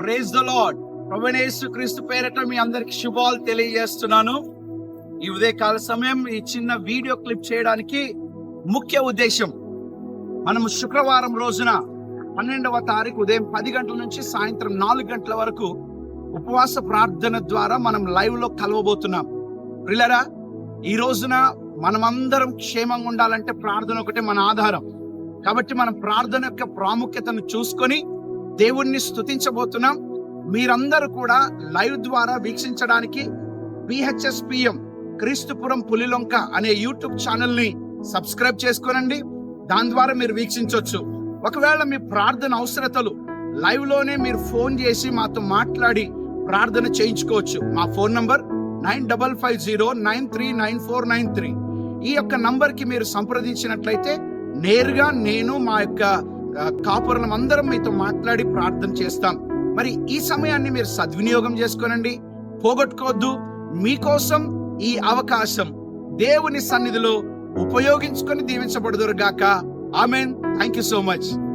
Praise the lord ప్రవణేశు క్రీస్తు పేరట మీ అందరికి శుభాలు తెలియజేస్తున్నాను. ఈ ఉదయకాల సమయం ఈ చిన్న వీడియో క్లిప్ చేయడానికి ముఖ్య ఉద్దేశం మనం శుక్రవారం రోజున పన్నెండవ తారీఖు ఉదయం పది గంటల నుంచి సాయంత్రం నాలుగు గంటల వరకు ఉపవాస ప్రార్థన ద్వారా మనం లైవ్లో కలవబోతున్నాం. ప్రిలరా ఈ రోజున మనమందరం క్షేమంగా ఉండాలంటే ప్రార్థన ఒకటే మన ఆధారం. కాబట్టి మనం ప్రార్థన యొక్క ప్రాముఖ్యతను చూసుకొని దేవుణ్ణి స్తుతించబోతున్నాం. మీరందరూ కూడా లైవ్ ద్వారా వీక్షించడానికి బిహెచ్ఎస్పిఎం క్రీస్తుపురం పులిలొంక అనే యూట్యూబ్ ఛానల్ని సబ్స్క్రైబ్ చేసుకోనండి. దాని ద్వారా మీరు వీక్షించవచ్చు ఒకవేళ మీ ప్రార్థన అవసరతలు లైవ్లోనే మీరు ఫోన్ చేసి మాతో మాట్లాడి ప్రార్థన చేయించుకోవచ్చు. మా phone number nine double five zero nine three nine four nine three. ఈ యొక్క నంబర్కి మీరు సంప్రదించినట్లయితే నేరుగా నేను మా యొక్క కాపురం కాపురులం అందరం మీతో మాట్లాడి ప్రార్థన చేస్తాం. మరి ఈ సమయాన్ని మీరు సద్వినియోగం చేసుకోనండి. పోగొట్టుకోవద్దు. మీకోసం ఈ అవకాశం దేవుని సన్నిధిలో ఉపయోగించుకొని దీవించబడుదురు గాక amen. Thank you so much.